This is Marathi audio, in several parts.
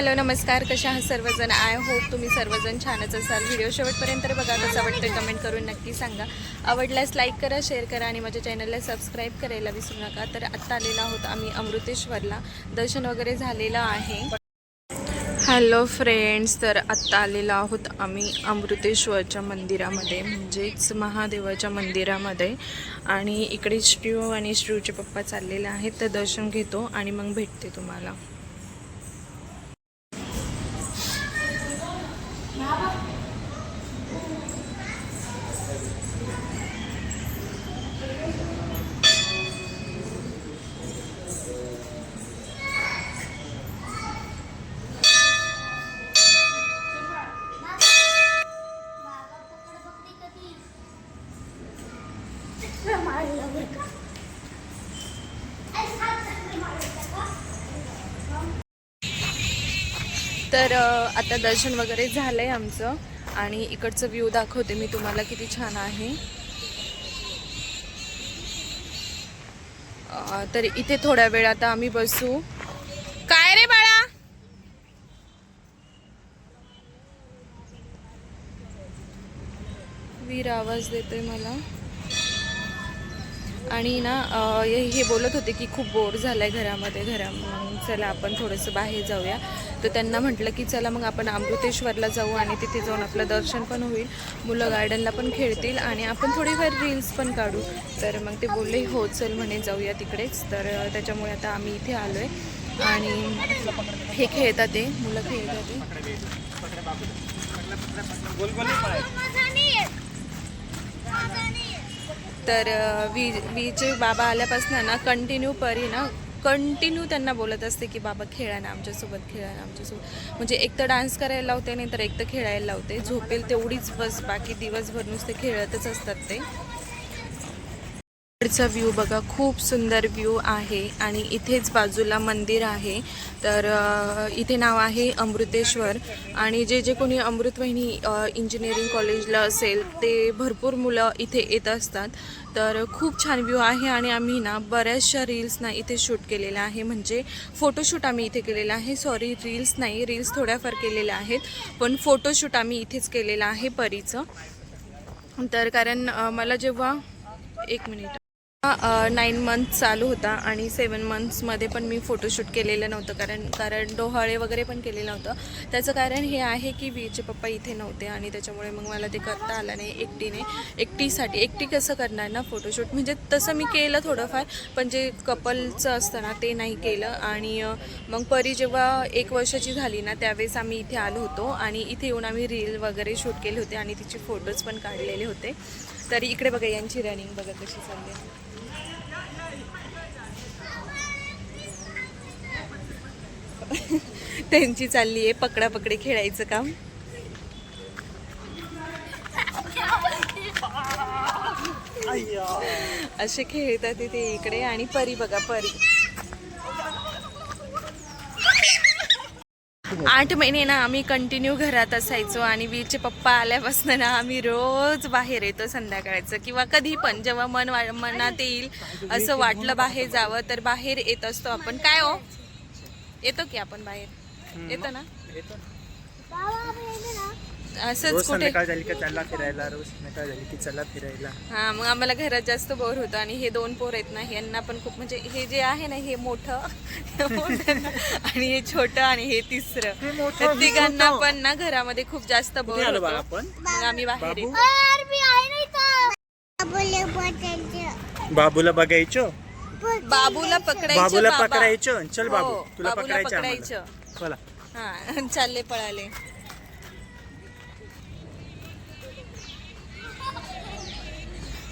हॅलो नमस्कार. कशा आहात सर्वजण? आय होप तुम्ही सर्वजण छानच असाल. व्हिडिओ शेवटपर्यंत बघा कसं वाटतं कमेंट करून नक्की सांगा. आवडल्यास लाईक करा शेअर करा आणि माझ्या चॅनलला सबस्क्राईब करायला विसरू नका. तर आत्ता आलेला आहोत आम्ही अमृतेश्वरला. दर्शन वगैरे झालेलं आहे. हॅलो फ्रेंड्स तर आत्ता आलेलो आहोत आम्ही अमृतेश्वरच्या मंदिरामध्ये म्हणजेच महादेवाच्या मंदिरामध्ये. आणि इकडे श्रीव आणि श्रीवचे पप्पा चाललेले आहेत. तर दर्शन घेतो आणि मग भेटते तुम्हाला. तर आता दर्शन वगैरे झालं आहे आमचं. आणि इकडचं व्ह्यू दाखवते मी तुम्हाला किती छान आहे. तर इथे थोड्या वेळ आता आम्ही बसू. काय रे बाळा? वीर आवाज देतोय मला. आणि ना हे हे बोलत होते की खूप बोर झालं आहे घरामध्ये घरा चला आपण थोडंसं बाहेर जाऊया. तर त्यांना म्हटलं की चला मग आपण अमृतेश्वरला जाऊ आणि तिथे जाऊन आपलं दर्शन पण होईल. मुलं गार्डनला पण खेळतील आणि आपण थोडीफार रील्स पण काढू. तर मग ते बोलले हो चल म्हणे जाऊया तिकडेच. तर त्याच्यामुळे आता आम्ही इथे आलो आहे आणि हे खेळतात ते मुलं खेळतात ते. तर वी वीचे बाबा आल्यापासून ना कंटिन्यू परी ना कंटिन्यू त्यांना बोलत असते की बाबा खेळा ना आमच्यासोबत खेळा ना आमच्यासोबत. म्हणजे एक तर डान्स करायला लावते नाही तर एक तर खेळायला लावते. झोपेल तेवढीच बस बाकी दिवसभर नुसते खेळतच असतात ते. चा व्ह्यू बघा खूप सुंदर व्ह्यू आहे आणि इथेच बाजूला मंदिर आहे. तर इथे नाव आहे अमृतेश्वर आणि जे जे कोणी अमृतवाहिनी इंजिनिअरिंग कॉलेजला असेल ते भरपूर मुलं इथे येत असतात. तर खूप छान व्ह्यू आहे आणि आम्ही ना बऱ्याचशा रील्स ना इथे शूट केलेल्या आहे. म्हणजे फोटोशूट आम्ही इथे केलेलं आहे. सॉरी रील्स नाही रील्स थोड्याफार केलेल्या आहेत. पण फोटोशूट आम्ही इथेच केलेलं आहे परीचं. तर कारण मला जेव्हा एक मिनिट नाईन मंथ चालू होता आणि सेवन मंथ्समध्ये पण मी फोटोशूट केलेलं नव्हतं कारण कारण डोहाळे वगैरे पण केलेलं नव्हतं. त्याचं कारण हे आहे की वीचे पप्पा इथे नव्हते आणि त्याच्यामुळे मग मला ते करता आलं नाही एकटीने. एकटीसाठी एकटी कसं करणार ना फोटोशूट म्हणजे तसं मी केलं थोडंफार पण जे कपलचं असतं ना ते नाही केलं. आणि मग परी जेव्हा एक वर्षाची झाली ना त्यावेळेस आम्ही इथे आलो होतो आणि इथे येऊन आम्ही रील वगैरे शूट केले होते आणि तिचे फोटोज पण काढलेले होते. तरी इकडे बघा यांची रनिंग बघा कशी चालली त्यांची चालली आहे पकडा खेळायचं काम. असे खेळतात ते इकडे आणि परी बघा परी. आठ महिने ना आम्ही कंटिन्यू घरात असायचो आणि वीरचे पप्पा आल्यापासून ना आम्ही रोज बाहेर येतो संध्याकाळचं किंवा कधी पण जेव्हा मन वा- मनात येईल असं वाटलं बाहेर जावं तर बाहेर येत असतो आपण. काय हो? येतो की आपण बाहेर? येतो ना? असंच रोज कुठे? संध्याकाळ झाली का चला फिरायला रोज संध्याकाळ झाली की चला फिरायला. हा मग आम्हाला घरात जास्त बोर होतं आणि हे दोन पोर आहेत ना यांना पण खूप म्हणजे हे जे आहे ना हे मोठं हे आणि हे छोटं आणि हे तिसरं. तिघांना. पण ना घरामध्ये खूप जास्त बोर होतं. आपण? मग आम्ही बाहेर बाबू? येतो बाबूला बघायचो? बाबूला पकडायचं बाबूला बाबा. पकडायचो. चल हो, बाबू तुला बाबूला पकडायचं. आम्हाला. चला हा चालले पळाले.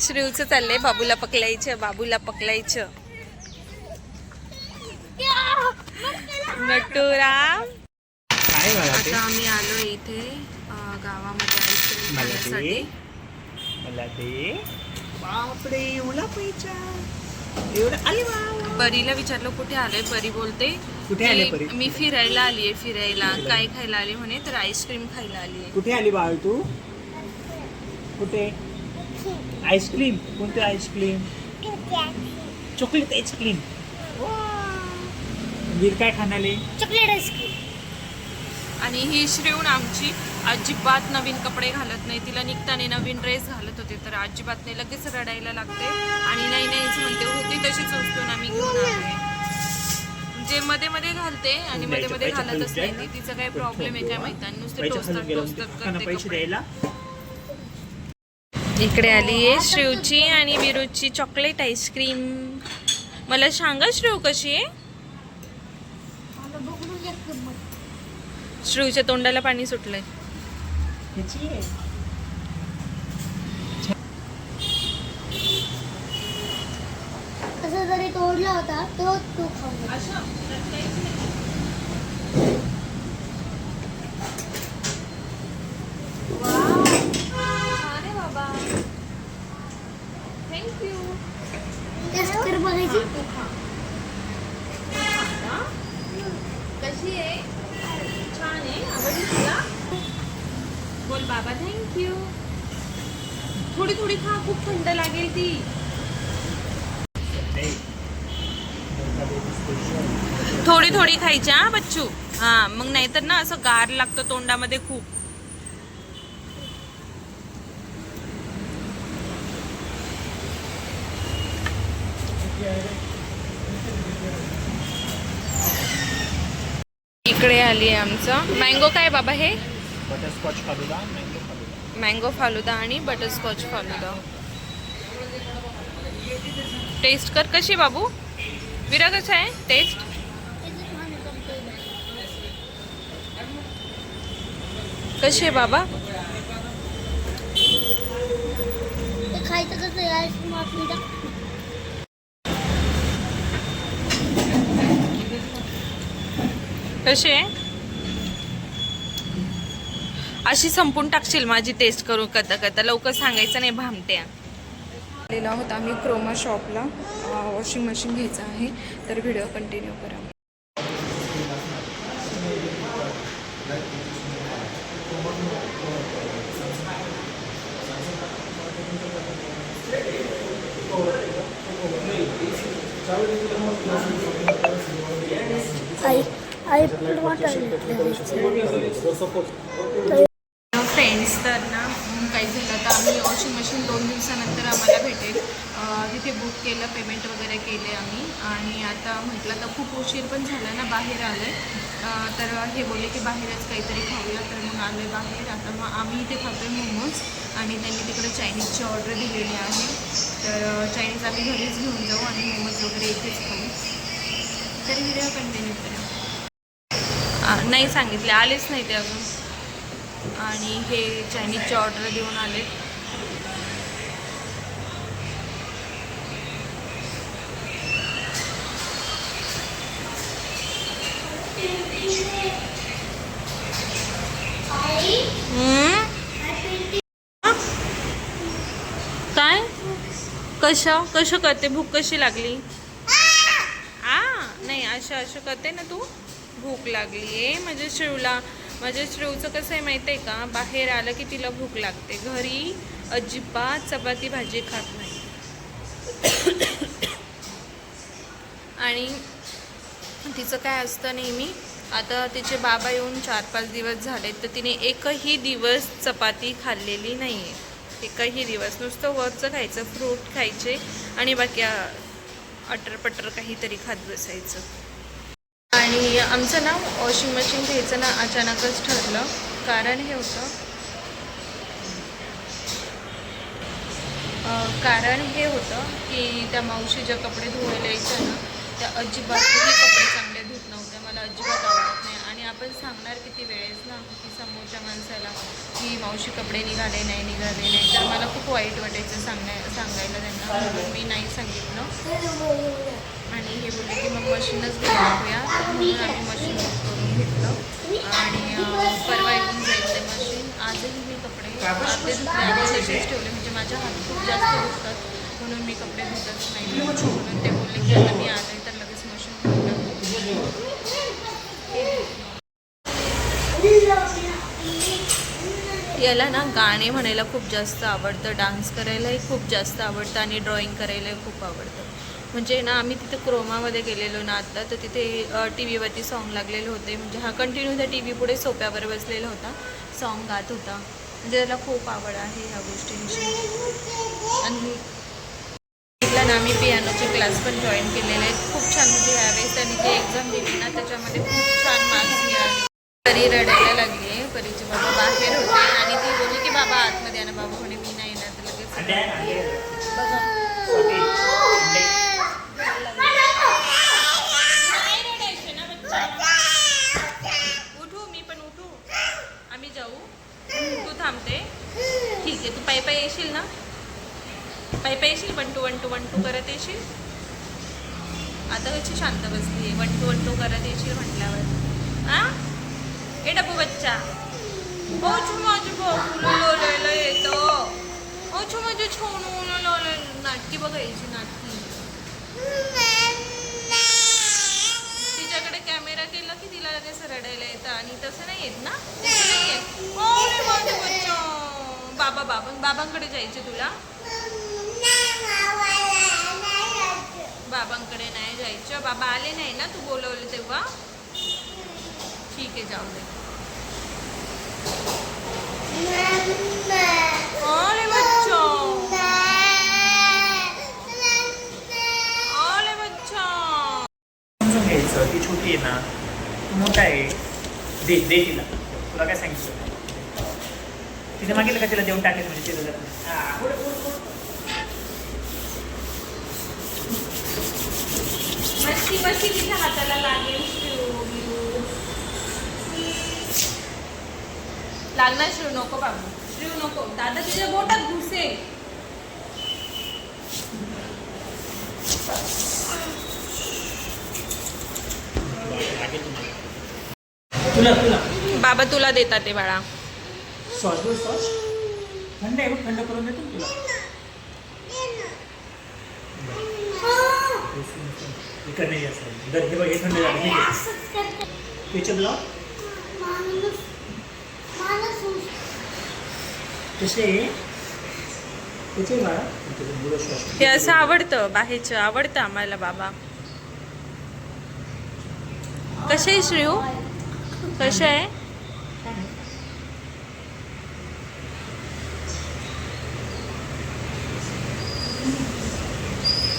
श्रीवचं चाललंय बाबूला पकडायचं बाबूला पकडायचं. नटुराम काय ते आता आम्ही आलो इथे अं, गावामध्ये आईस्क्रीम मला खाण्यासाठी. मला दे बापरे एवढा पैसा. परीला विचारलं कुठे आलोय? परी बोलते कुठे आले की परी? मी फिरायला आलीये फिरायला. काय खायला आली म्हणे तर आईस्क्रीम खायला आलीये. कुठे आली बाळ तू? कुठे? आईस्क्रीम? कोणते आईस्क्रीम? Chocolate ice cream. वीर काय खाणाले चॉकलेट आईस्क्रीम. आणि ही श्रीवून आमची अजिबात नवीन कपडे घालत नाही. तिला निघताना नवीन ड्रेस घालत होते तर अजिबात नाही. लगेच रडायला लागते. आणि नाही नाहीच म्हणते होती तशीच वस्तू ना मी घेऊन आले जे मध्ये मध्ये घालते आणि मध्ये मध्ये पैसे- घालतच नाही. ती तिचा काय प्रॉब्लेम आहे काय माहिती? आणि नुसते टोचतात दुकानात करते पैसे कपडे. द्यायला? इकडे आली आहे श्रीवची आणि विरूची चॉकलेट आईस्क्रीम. मला सांगा श्रीव कशी आहे? श्रीवच्या तोंडाला पाणी सुटलंय. ह्याची आहे. असं जरी तोडला होता तो तू खाऊ थँक्यू टेस्ट कर बघायची कशी आहे छान आहे आवडली तुला बोल बाबा थँक्यू थोडी थोडी खा खूप थंड लागेल ती नाही. मोठा baby special. थोडी थोडी खायची हा बच्चू? हा मग नाहीतर ना असं गार लागतं तोंडामध्ये खूप. इकडे आली आहे आमचं. मँगो काय बाबा हे? Butterscotch falooda mango falooda. आणि बटरस्कॉच फालुदा. टेस्ट कर कशी बाबू? विरा कसं आहे? टेस्ट कशी आहे बाबा? कशी आहे? अशी संपून टाकशील माझी टेस्ट करू करता करता लवकर सांगायचं नाही भामट्या. आलेला आहोत आम्ही क्रोमा शॉपला. वॉशिंग मशीन घ्यायचं आहे. तर व्हिडिओ कंटिन्यू करा. फ्रेंड्स तर ना काही झालं तर आम्ही वॉशिंग मशीन दोन दिवसानंतर आम्हाला भेटेल. तिथे बुक केलं पेमेंट वगैरे केले आम्ही. आणि आता म्हटलं तर खूप उशीर पण झाला ना बाहेर आलं. आहे तर हे बोलले की बाहेरच काहीतरी खाऊया. तर मग आलो आहे बाहेर आता मग आम्ही इथे खातो आहे मोमोज. आणि त्यांनी तिकडे चायनीजची ऑर्डर दिलेली आहे. तर चायनीज आम्ही घरीच घेऊन जाऊ आणि मोमोज वगैरे इथेच खाऊ. तर व्हिडिओ कंटिन्यू करा. नाही सांगितले आलेच नाही ते अजून. आणि हे चायनीजची ऑर्डर देऊन आले. काय? कशा? कशा करते? भूक कशी लागली? आ नाही अशा अशा करते ना तू. भूक लागली आहे. म्हणजे माझ्या शेवला माझ्या म्हणजे शेवचं कसं आहे माहीत आहे का? बाहेर आलं की तिला भूक लागते. घरी अजिबात चपाती भाजी खात नाही. आणि तिचं काय असतं नेहमी? आता तिचे बाबा येऊन चार पाच दिवस झाले तर तिने एकही दिवस चपाती खाल्लेली नाही आहे एकही दिवस. नुसतं वरचं खायचं फ्रूट खायचे आणि बाकी अटरपटर काहीतरी खात बसायचं. आणि आमचं ना वॉशिंग मशीन घ्यायचं ना अचानकच ठरलं. कारण हे होतं. कारण हे होतं की त्या मावशी ज्या कपडे धुवायला यायच्या ना त्या अजिबातही कपडे चांगले धुत नव्हते. मला अजिबात आवडत नाही. आणि आपण सांगणार किती वेळेस ना की समोरच्या माणसाला की मावशी कपडे निघाले नाही निघाले नाही. तर मला खूप वाईट वाटायचं सांगण्या सांगायला त्यांना. म्हणून मी नाही सांगितलं. आणि हे बोलले की मग मशीनच घेऊन टाकूया म्हणून आम्ही मशीन बुक करून घेतलं. आणि परवा येऊन जाईल ते मशीन. आजही मी कपडे अर्धे तसेच ठेवले. म्हणजे माझ्या हात खूप जास्त दुखतात. म्हणून मी कपडे धुतच नाही. म्हणून ते बोलले की आता मी आले तर लगेच मशीन घेऊन टाकू. याला ना गाणे म्हणायला खूप जास्त आवडतं. डान्स करायलाही खूप जास्त आवडतं आणि ड्रॉइंग करायलाही खूप आवडतं. म्हणजे ना आम्ही तिथे क्रोमामध्ये गेलेलो ना आता तर तिथे टी व्हीवरती सॉन्ग लागलेले होते. म्हणजे हा कंटिन्यू त्या टी व्ही पुढे सोप्यावर बसलेला होता. सॉन्ग गात होता. म्हणजे त्याला खूप आवड आहे ह्या गोष्टींची. आणि तिथला ना आम्ही पियानोचे क्लास पण जॉईन केलेले आहेत खूप छान म्हणजे यावेळेस त्यांनी जी एक्झाम दिली ना त्याच्यामध्ये खूप छान मार्क्स मिळाले. परी रडायला लागली आहे. परीचे बाबा बाहेर होते. आणि ती बोलली की बाबा आतमध्ये आणि बाबा म्हणे मी नाही येणार तर लगेच. बघा छोटे अंडे. नाही रडायचे ना बच्चा उठू मी पण उठू आम्ही जाऊ तू थांबते. ठीक आहे तू पायी पायी येशील ना? पायी पायी येशील? One two one two one two करत येशील? आता कशी शांत बसली आहे. वन टू वन टू करत येशील म्हटल्यावर. हा? ए डबू बच्चा. ओ छू माझं बाबू येतो. हो छू माझं छोनू लोलायला नाटकी बघायची नाटकी. तिच्याकडे कॅमेरा केला की तिला लगेच रडायला येतं आणि तसं नाही येत ना? तसं नाही येत. हो बाबा बाबा बाबांकडे जायचे तुला? बाबांकडे नाही जायचं. बाबा आले नाही ना तू बोलवलं तेव्हा? ठीक आहे जाऊ दे. अरे अरे घ्यायचं ती छोटी आहे ना. मोठा आहे. दे दे तिला. तुला काय सांगितलं? तिने मागितलं का तिला देऊन टाकेल म्हणजे तिला. हा. मस्ती मस्ती तिच्या हाताला लागेल. लागणार शिव नको बाबू शिव नको दादा तिच्या बोटात घुसे. तुला तुला बाबा तुला देतात ते बाळा सॉस बोल सॉस. थंड आहे थंड करून देतो तुला. इकडे नाही असं. इकडे हे बघ हे थंड झालं ठीक आहे. केचप लाव. कसे त्याचे हे असं आवडतं बाहेरचं आवडतं आम्हाला बाबा. कसे आहे श्रीऊ कसे आहे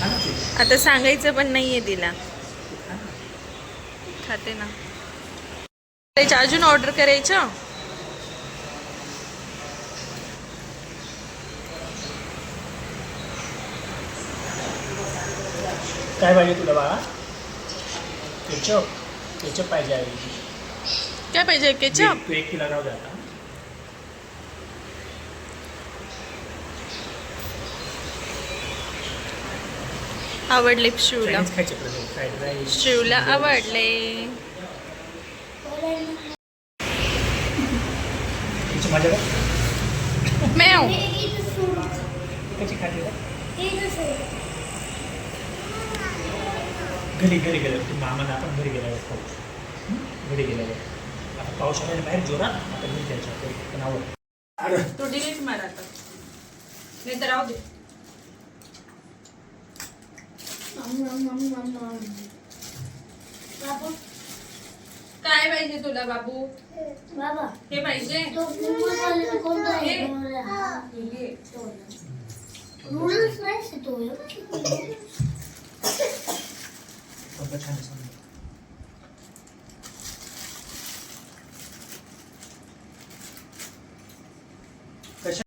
खा ना तू. आता सांगायचं पण नाहीये तिला. खा ना. खाते ना. त्याच्या अजून ऑर्डर करायचं? काय पाहिजे तुला बाळा? केचप. केचप पाहिजे आहे. काय पाहिजे? केचप? तू एक किलो राहू दे आवडले शिवला. शिवला आवडले. मेव. का घरी घरी गेलं मामाला आपण घरी गेल्यावर हं? घरी गेल्यावर. आता पावसाळ्याने बाहेर जोरात आता पण आवड तो डिलीट मार आता. नाही तर राहू दे. काय पाहिजे तुला बाबू? बाबा हे पाहिजे. नूडल्स नाही तो